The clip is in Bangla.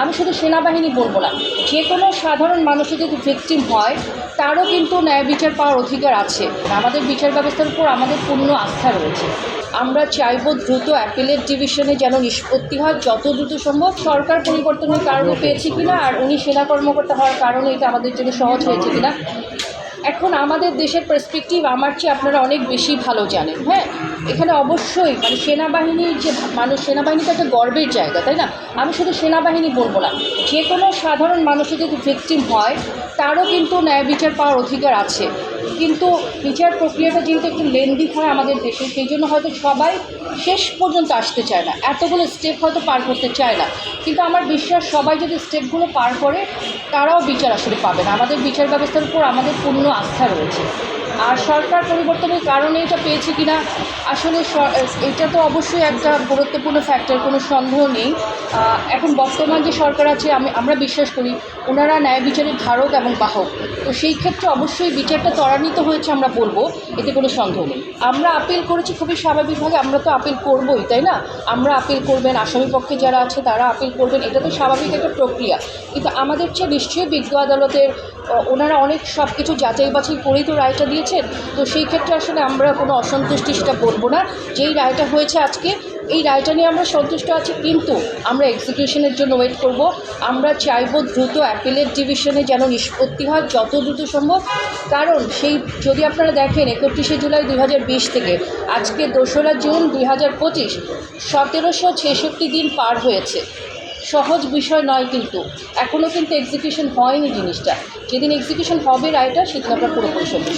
আমি শুধু সেনাবাহিনী বলব না যে কোনো সাধারণ মানুষের যদি ভিকটিম হয়, তারও কিন্তু ন্যায় বিচার পাওয়ার অধিকার আছে। আমাদের বিচার ব্যবস্থার উপর আমাদের পূর্ণ আস্থা রয়েছে। আমরা চাইব দ্রুত অ্যাপিলেট ডিভিশনে যেন নিষ্পত্তি হয়, যত দ্রুত সম্ভব। সরকার পরিবর্তনের কারণে পেয়েছি কিনা, আর উনি সেনা কর্মকর্তা হওয়ার কারণে এটা আমাদের জন্য সহজ হয়েছে কিনা এখন আমাদের দেশের পার্সপেক্টিভ আমার চেয়ে আপনারা অনেক বেশি ভালো জানেন হ্যাঁ? এখানে অবশ্যই মানে সেনাবাহিনীর যে মানুষ, সেনাবাহিনী তো একটা গর্বের জায়গা, তাই না? আমি শুধু সেনাবাহিনী বলব না যে কোনো সাধারণ মানুষের যদি ভিকটিম হয়, তারও কিন্তু ন্যায় বিচার পাওয়ার অধিকার আছে। কিন্তু বিচার প্রক্রিয়াটা যেহেতু একটু লেন্দি হয় আমাদের দেশে, সেই জন্য হয়তো সবাই শেষ পর্যন্ত আসতে চায় না। এতগুলো স্টেপ হয়তো পার করতে চায় না। কিন্তু আমার বিশ্বাস, সবাই যদি স্টেপগুলো পার করে, তারাও বিচার আসলে পাবে না। আমাদের বিচার ব্যবস্থার উপর আমাদের পূর্ণ আস্থা রয়েছে। আর সরকার পরিবর্তনের কারণে এটা পেয়েছে কিনা, আসলে এটা তো অবশ্যই একটা গুরুত্বপূর্ণ ফ্যাক্টর কোনো সন্দেহ নেই। এখন বর্তমান যে সরকার আছে, আমি আমরা বিশ্বাস করি ওনারা ন্যায় বিচারের ধারক এবং বাহক। তো সেই ক্ষেত্রে অবশ্যই বিচারটা ত্বরান্বিত হয়েছে আমরা বলব, এতে কোনো সন্দেহ নেই। আমরা আপিল করেছি খুবই স্বাভাবিকভাবে, আমরা তো আপিল করবোই, তাই না? আমরা আপিল করবেন, আসামি পক্ষে যারা আছে তারা আপিল করবেন, এটা তো স্বাভাবিক একটা প্রক্রিয়া। কিন্তু আমাদের চেয়ে নিশ্চয়ই বিজ্ঞ আদালতের ওনারা অনেক সব কিছু যাচাই বাছাই করেই তো রায়টা দিয়েছেন। তো সেই ক্ষেত্রে আসলে আমরা কোনো অসন্তুষ্টি সেটা বলব না। যেই রায়টা হয়েছে আজকে এই রায়টা নিয়ে আমরা সন্তুষ্ট আছি, কিন্তু আমরা এক্সিকিউশনের জন্য ওয়েট করব। আমরা চাইব দ্রুত অ্যাপিলেট ডিভিশনে যেন নিষ্পত্তি হয়, যত দ্রুত সম্ভব। কারণ সেই, যদি আপনারা দেখেন, একত্রিশে জুলাই দুই হাজার বিশ থেকে, আজকে দোসরা জুন দুই হাজার পঁচিশ, সতেরোশো ছেষট্টি দিন পার হয়েছে। সহজ বিষয় নয় কিন্তু এখনও কিন্তু এক্সিকিউশন হয়নি জিনিসটা। যেদিন এক্সিকিউশন হবে রায়টা, সেদিন আমরা পুরোপুরি সন্তুষ্ট।